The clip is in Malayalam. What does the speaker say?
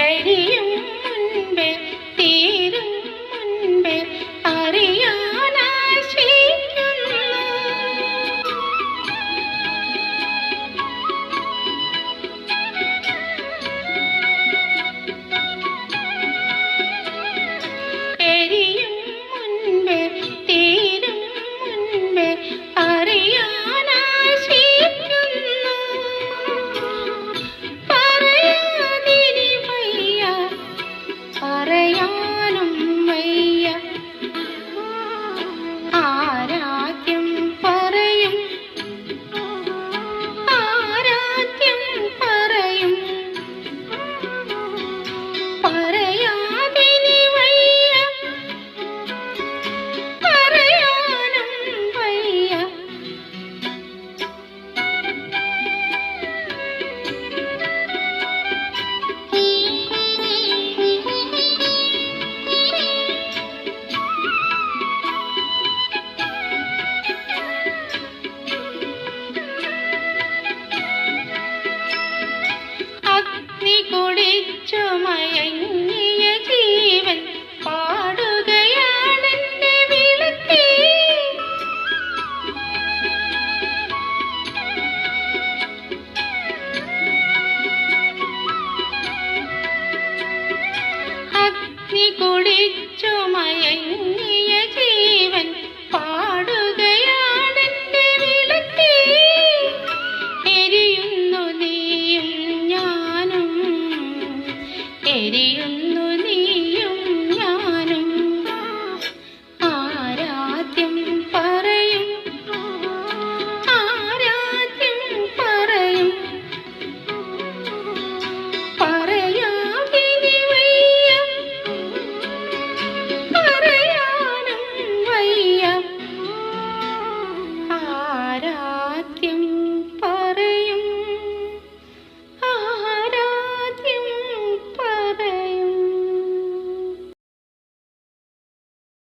കഴിയും മുൻപേ കുടിച്ചു മയങ്ങിയ ജീവൻ പാടുകയാണെന്റെ വിളക്കേ. അഗ്നി കുടിച്ചു